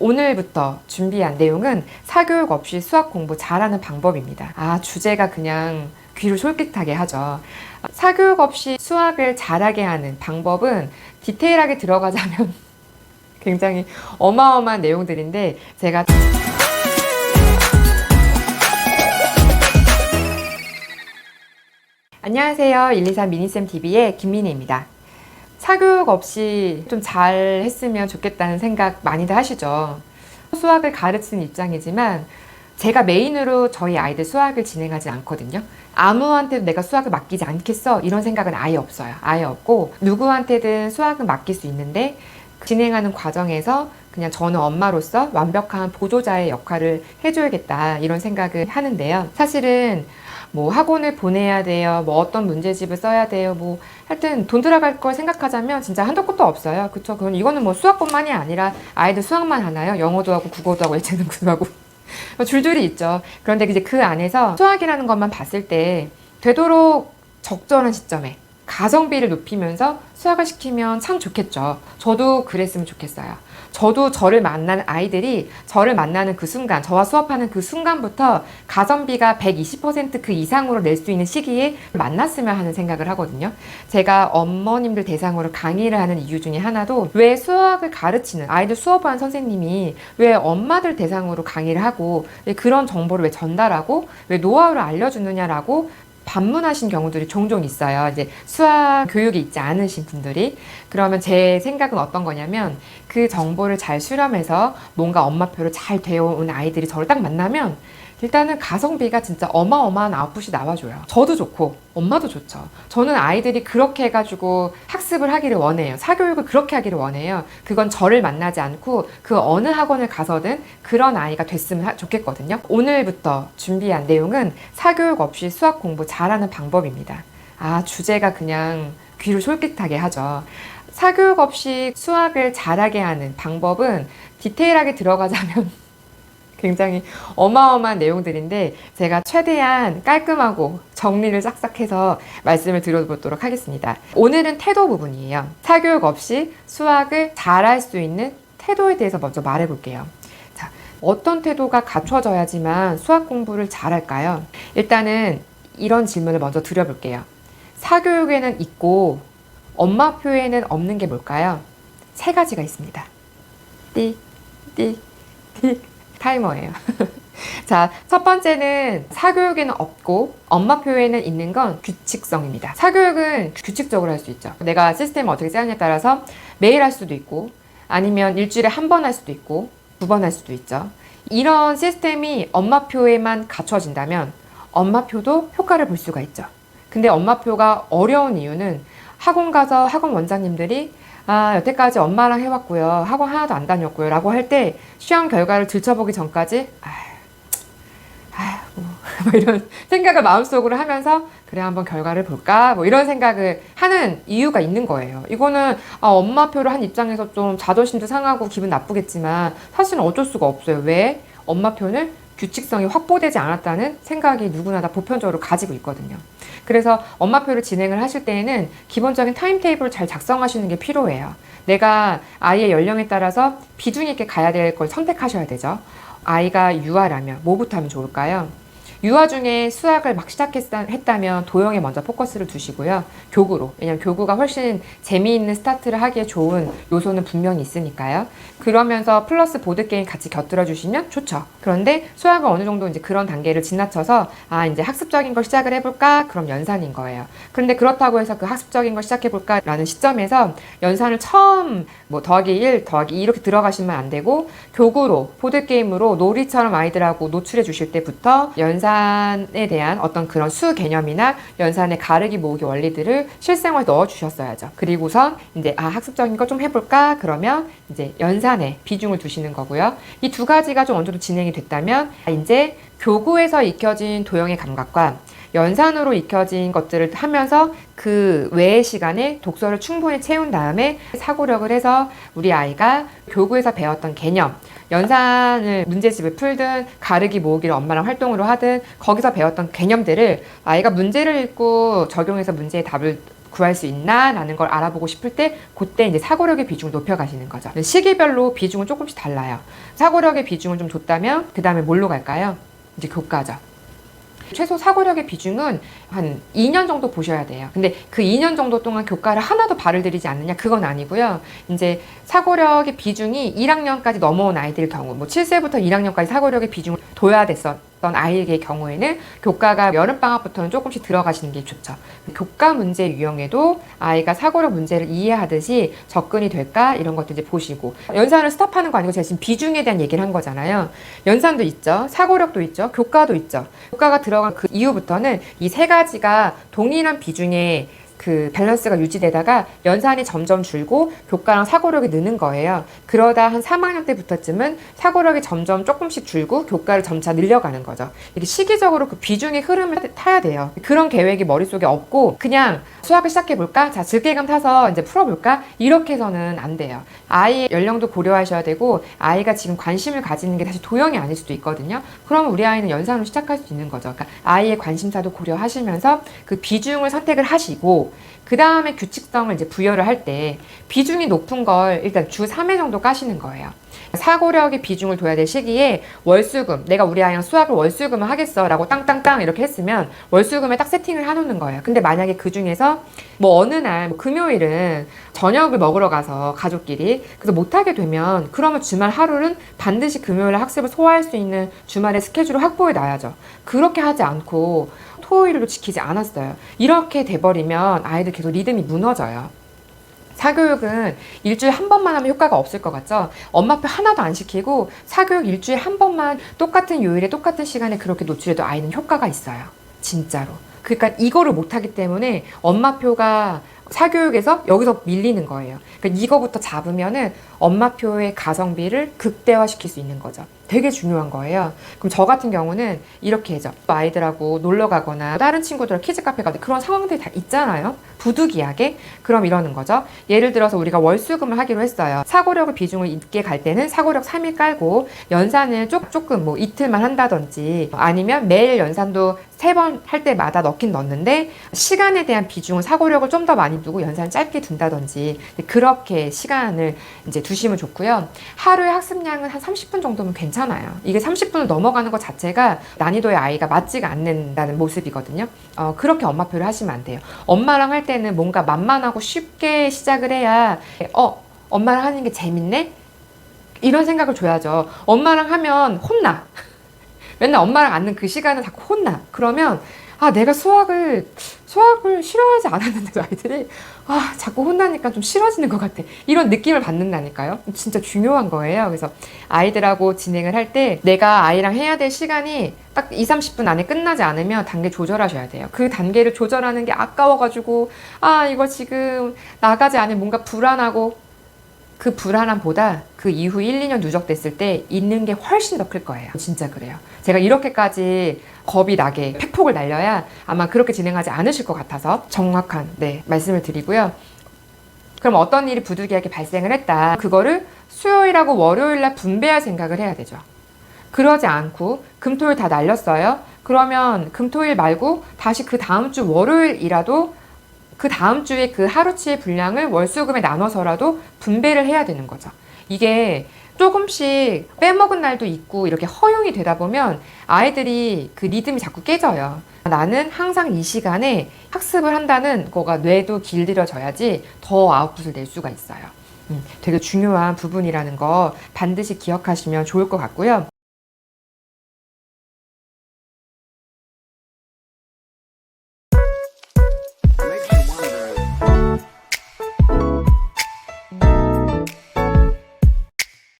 오늘부터 준비한 내용은 사교육 없이 수학 공부 잘하는 방법입니다. 아, 주제가 그냥 귀를 솔깃하게 하죠. 사교육 없이 수학을 잘하게 하는 방법은 디테일하게 들어가자면 굉장히 어마어마한 내용들인데 제가 안녕하세요. 123 미니쌤 TV의 김민희입니다. 사교육 없이 좀 잘 했으면 좋겠다는 생각 많이들 하시죠. 수학을 가르치는 입장이지만 제가 메인으로 저희 아이들 수학을 진행하지 않거든요. 아무한테도 내가 수학을 맡기지 않겠어 이런 생각은 아예 없어요. 아예 없고 누구한테든 수학은 맡길 수 있는데 진행하는 과정에서 그냥 저는 엄마로서 완벽한 보조자의 역할을 해줘야겠다 이런 생각을 하는데요. 사실은 뭐 학원을 보내야 돼요. 뭐 어떤 문제집을 써야 돼요. 뭐 하여튼 돈 들어갈 걸 생각하자면 진짜 한도 끝도 없어요. 그쵸? 그건 이거는 뭐 수학뿐만이 아니라 아이들 수학만 하나요? 영어도 하고 국어도 하고 예체능도 하고 줄줄이 있죠. 그런데 이제 그 안에서 수학이라는 것만 봤을 때 되도록 적절한 시점에 가성비를 높이면서 수학을 시키면 참 좋겠죠. 저도 그랬으면 좋겠어요. 저도 저를 만나는 아이들이 저를 만나는 그 순간, 저와 수업하는 그 순간부터 가성비가 120%그 이상으로 낼 수 있는 시기에 만났으면 하는 생각을 하거든요. 제가 어머님들 대상으로 강의를 하는 이유 중에 하나도 왜 수학을 가르치는 아이들 수업하는 선생님이 왜 엄마들 대상으로 강의를 하고 왜 그런 정보를 왜 전달하고 왜 노하우를 알려주느냐라고 반문하신 경우들이 종종 있어요. 이제 수학 교육이 있지 않으신 분들이. 그러면 제 생각은 어떤 거냐면 그 정보를 잘 수렴해서 뭔가 엄마표로 잘 되어온 아이들이 저를 딱 만나면 일단은 가성비가 진짜 어마어마한 아웃풋이 나와줘요. 저도 좋고 엄마도 좋죠. 저는 아이들이 그렇게 해가지고 학습을 하기를 원해요. 사교육을 그렇게 하기를 원해요. 그건 저를 만나지 않고 그 어느 학원을 가서든 그런 아이가 됐으면 하- 좋겠거든요. 오늘부터 준비한 내용은 사교육 없이 수학 공부 잘하는 방법입니다. 아, 주제가 그냥 귀를 솔깃하게 하죠. 사교육 없이 수학을 잘하게 하는 방법은 디테일하게 들어가자면 굉장히 어마어마한 내용들인데 제가 최대한 깔끔하고 정리를 싹싹 해서 말씀을 드려보도록 하겠습니다. 오늘은 태도 부분이에요. 사교육 없이 수학을 잘할 수 있는 태도에 대해서 먼저 말해 볼게요. 자, 어떤 태도가 갖춰져야지만 수학 공부를 잘할까요? 일단은 이런 질문을 먼저 드려볼게요. 사교육에는 있고 엄마표에는 없는 게 뭘까요? 세 가지가 있습니다. 띡, 띡, 띡. 타이머예요. 자, 첫 번째는 사교육에는 없고 엄마표에는 있는 건 규칙성입니다. 사교육은 규칙적으로 할 수 있죠. 내가 시스템을 어떻게 짜느냐에 따라서 매일 할 수도 있고 아니면 일주일에 한 번 할 수도 있고 두 번 할 수도 있죠. 이런 시스템이 엄마표에만 갖춰진다면 엄마표도 효과를 볼 수가 있죠. 근데 엄마표가 어려운 이유는 학원 가서 학원 원장님들이 아, 여태까지 엄마랑 해왔고요. 학원 하나도 안 다녔고요. 라고 할 때 시험 결과를 들춰보기 전까지 아휴, 뭐, 뭐 이런 생각을 마음속으로 하면서 그래 한번 결과를 볼까? 뭐 이런 생각을 하는 이유가 있는 거예요. 이거는 아, 엄마표를 한 입장에서 좀 자존심도 상하고 기분 나쁘겠지만 사실은 어쩔 수가 없어요. 왜? 엄마표는 규칙성이 확보되지 않았다는 생각이 누구나 다 보편적으로 가지고 있거든요. 그래서 엄마표를 진행을 하실 때에는 기본적인 타임테이블을 잘 작성하시는 게 필요해요. 내가 아이의 연령에 따라서 비중 있게 가야 될 걸 선택하셔야 되죠. 아이가 유아라면 뭐부터 하면 좋을까요? 유아 중에 수학을 막 시작했다면 도형에 먼저 포커스를 두시고요. 교구로. 왜냐면 교구가 훨씬 재미있는 스타트를 하기에 좋은 요소는 분명히 있으니까요. 그러면서 플러스 보드게임 같이 곁들여 주시면 좋죠. 그런데 수학은 어느 정도 이제 그런 단계를 지나쳐서 아, 이제 학습적인 걸 시작을 해볼까? 그럼 연산인 거예요. 그런데 그렇다고 해서 그 학습적인 걸 시작해볼까? 라는 시점에서 연산을 처음 뭐 더하기 1, 더하기 2 이렇게 들어가시면 안 되고 교구로, 보드게임으로 놀이처럼 아이들하고 노출해 주실 때부터 연산에 대한 어떤 그런 수 개념이나 연산의 가르기 모으기 원리들을 실생활에 넣어 주셨어야죠. 그리고선 이제 아, 학습적인 거 좀 해볼까? 그러면 이제 연산에 비중을 두시는 거고요. 이 두 가지가 좀 어느 정도 진행이 됐다면 이제 교구에서 익혀진 도형의 감각과 연산으로 익혀진 것들을 하면서 그 외의 시간에 독서를 충분히 채운 다음에 사고력을 해서 우리 아이가 교구에서 배웠던 개념, 연산을 문제집을 풀든 가르기 모으기를 엄마랑 활동으로 하든 거기서 배웠던 개념들을 아이가 문제를 읽고 적용해서 문제의 답을 구할 수 있나라는 걸 알아보고 싶을 때 그때 이제 사고력의 비중을 높여가시는 거죠. 시기별로 비중은 조금씩 달라요. 사고력의 비중을 좀 줬다면 그 다음에 뭘로 갈까요? 이제 교과죠. 최소 사고력의 비중은 한 2년 정도 보셔야 돼요. 근데 그 2년 정도 동안 교과를 하나도 발을 들이지 않느냐? 그건 아니고요. 이제 사고력의 비중이 1학년까지 넘어온 아이들 경우, 뭐 7세부터 1학년까지 사고력의 비중을 둬야 됐었던 아이의 경우에는 교과가 여름방학부터는 조금씩 들어가시는 게 좋죠. 교과 문제 유형에도 아이가 사고력 문제를 이해하듯이 접근이 될까? 이런 것도 이제 보시고. 연산을 스탑하는 거 아니고 제가 지금 비중에 대한 얘기를 한 거잖아요. 연산도 있죠. 사고력도 있죠. 교과도 있죠. 교과가 들어간 그 이후부터는 이 세 가지가 동일한 비중의 그 밸런스가 유지되다가 연산이 점점 줄고 교과랑 사고력이 느는 거예요. 그러다 한 3학년 때부터쯤은 사고력이 점점 조금씩 줄고 교과를 점차 늘려가는 거죠. 이게 시기적으로 그 비중의 흐름을 타야 돼요. 그런 계획이 머릿속에 없고 그냥 수학을 시작해 볼까? 자, 즐길감 타서 이제 풀어 볼까? 이렇게 해서는 안 돼요. 아이의 연령도 고려하셔야 되고 아이가 지금 관심을 가지는 게 사실 도형이 아닐 수도 있거든요. 그러면 우리 아이는 연산으로 시작할 수 있는 거죠. 그러니까 아이의 관심사도 고려하시면서 그 비중을 선택을 하시고 그 다음에 규칙성을 이제 부여를 할 때 비중이 높은 걸 일단 주 3회 정도 까시는 거예요. 사고력의 비중을 둬야 될 시기에 월수금, 내가 우리 아이랑 수학을 월수금을 하겠어 라고 땅땅땅 이렇게 했으면 월수금에 딱 세팅을 해놓는 거예요. 근데 만약에 그 중에서 뭐 어느 날 뭐 금요일은 저녁을 먹으러 가서 가족끼리 그래서 못하게 되면 그러면 주말 하루는 반드시 금요일에 학습을 소화할 수 있는 주말의 스케줄을 확보해 놔야죠. 그렇게 하지 않고 토요일로 지키지 않았어요. 이렇게 돼버리면 아이들 계속 리듬이 무너져요. 사교육은 일주일에 한 번만 하면 효과가 없을 것 같죠? 엄마표 하나도 안 시키고 사교육 일주일에 한 번만 똑같은 요일에 똑같은 시간에 그렇게 노출해도 아이는 효과가 있어요. 진짜로. 그러니까 이거를 못하기 때문에 엄마표가 사교육에서 여기서 밀리는 거예요. 그러니까 이거부터 잡으면은 엄마표의 가성비를 극대화시킬 수 있는 거죠. 되게 중요한 거예요. 그럼 저 같은 경우는 이렇게 해죠. 아이들하고 놀러 가거나 다른 친구들랑 키즈 카페 가도 그런 상황들이 다 있잖아요. 부득이하게. 그럼 이러는 거죠. 예를 들어서 우리가 월수금을 하기로 했어요. 사고력을 비중을 있게 갈 때는 사고력 3일 깔고 연산을 조, 조금 뭐 이틀만 한다든지 아니면 매일 연산도 세 번 할 때마다 넣긴 넣는데 시간에 대한 비중은 사고력을 좀 더 많이 두고 연산 짧게 둔다든지 그렇게 시간을 이제 두시면 좋고요. 하루의 학습량은 한 30분 정도면 괜찮아요. 이게 30분을 넘어가는 것 자체가 난이도의 아이가 맞지가 않는다는 모습이거든요. 어, 그렇게 엄마표를 하시면 안 돼요. 엄마랑 할 때는 뭔가 만만하고 쉽게 시작을 해야 어 엄마랑 하는 게 재밌네 이런 생각을 줘야죠. 엄마랑 하면 혼나. 맨날 엄마랑 앉는 그 시간은 자꾸 혼나. 그러면 아 내가 수학을 수학을 싫어하지 않았는데도 아이들이 아 자꾸 혼나니까 좀 싫어지는 것 같아. 이런 느낌을 받는다니까요. 진짜 중요한 거예요. 그래서 아이들하고 진행을 할 때 내가 아이랑 해야 될 시간이 딱 2, 30분 안에 끝나지 않으면 단계 조절하셔야 돼요. 그 단계를 조절하는 게 아까워가지고 아 이거 지금 나가지 않으면 뭔가 불안하고 그 불안함보다 그 이후 1, 2년 누적됐을 때 있는 게 훨씬 더 클 거예요. 진짜 그래요. 제가 이렇게까지 겁이 나게 팩폭을 날려야 아마 그렇게 진행하지 않으실 것 같아서 정확한 네, 말씀을 드리고요. 그럼 어떤 일이 부득이하게 발생을 했다. 그거를 수요일하고 월요일날 분배할 생각을 해야 되죠. 그러지 않고 금토일 다 날렸어요. 그러면 금토일 말고 다시 그 다음 주 월요일이라도 그 다음 주에 그 하루치의 분량을 월수금에 나눠서라도 분배를 해야 되는 거죠. 이게 조금씩 빼먹은 날도 있고 이렇게 허용이 되다 보면 아이들이 그 리듬이 자꾸 깨져요. 나는 항상 이 시간에 학습을 한다는 거가 뇌도 길들여져야지 더 아웃풋을 낼 수가 있어요. 음, 되게 중요한 부분이라는 거 반드시 기억하시면 좋을 것 같고요.